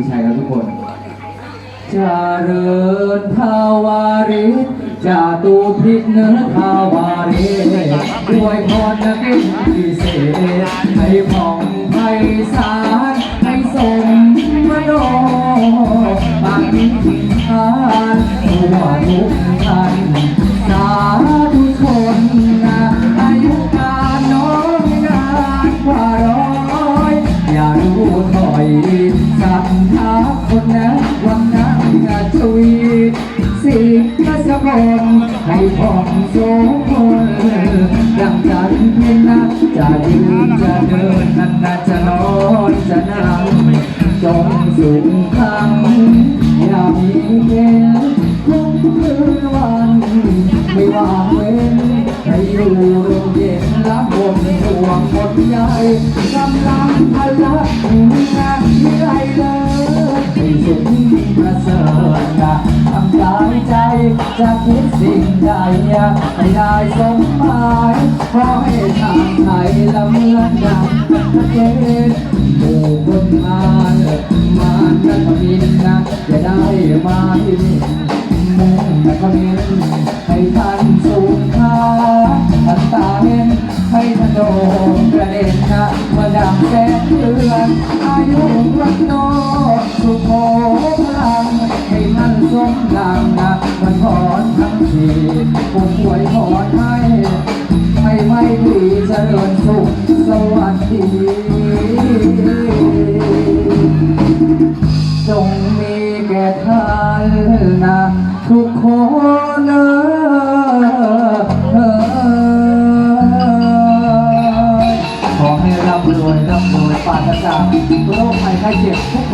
มีชัยครับทุกคนจเจริญทาวาริจาตุพิษเนื้อทาวาริด้วยพรนักก็ตพิเศษให้ผ่องไพศาลให้สมมโนปานิทิทานทั่วทุกท่านสาธุชนอายุการน้องนานกว่าร้อยอย่ารู้ถอย สัทธาคนนะวังนังชวีสิ่งกสมนให้ผ่องโสพลดังจันทร์เพ็ญนะจะยืนจะเดินนั่นนะจะนอนจะนั่งจงสูงขังอย่ามีเว้นทุกคืนวันไม่ว่างเว ห่วงหมดใหญ่กำลังพลังงานที่ไรเลยให้สุขประเสริฐนะทำกายใจจะคิดสิ่งใดให้ได้สมหมายขอให้ทางไทยละเมือนดังประเทศหมู่คนมาเลิกมาจะทำินนะจะได้มาที่นี่มุ่งแต่ก็เนนะเมื่อดังแสงเดือน อายุวันโนสุโขพลังให้มันสมดังนะมันพรทั้งทีผมอวยพรให้ให้ไม่ดีเจริญสุขสวัสดี จงมีแก่ท่านนะทุกคน ร่ำรวยร่ำรวยปราศจากโรคภัยไข้เจ็บทุก